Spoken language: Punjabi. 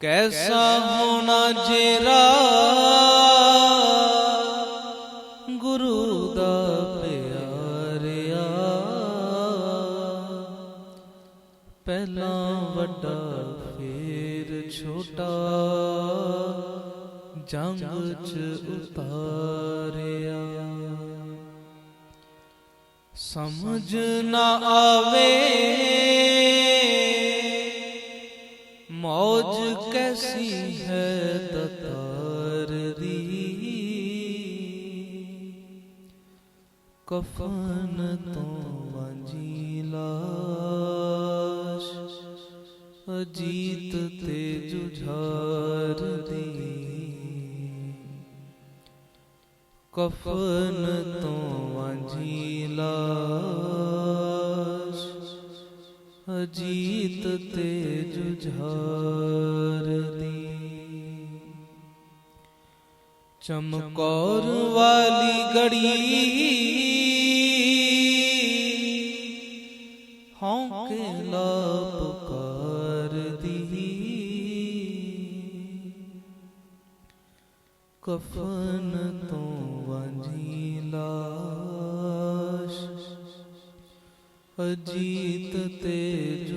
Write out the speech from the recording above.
ਕੈਸਾ ਹੋਣਾ ਜੇਰਾ? ਗੁਰੂ ਦਾ ਪਿਆਰਿਆ। ਪਹਿਲਾਂ ਵੱਡਾ ਫੇਰ ਛੋਟਾ। ਜੰਗ ਚ ਉਤਾਰਿਆ। ਸਮਝ ਨਾ ਆਵੇ। ਮੌਜ ਕੈਸੀ ਹੈ ਤਤਾਰ ਦੀ ਕਫਨ ਤੋਂ ਵਾਂਝੀ ਲਾਸ਼ ਅਜੀਤ ਤੇ ਜੁਝਾਰ ਦੀ ਕਫਨ ਤੋਂ ਵਾਂਝੀ ਲਾਸ਼ ਅਜੀਤ ਤੇ ਜੁਝਾਰ ਦੀ। ਚਮਕੌਰ ਵਾਲੀ ਗੜੀ। ਹੌਂਕੇ ਲਾ ਪੁਕਾਰ ਦੀ ਕਫਨ ਤੋਂ ਵਾਂਝੀ ਅਜੀਤ ਤੇ ਜੁਝਾਰ ਦੀ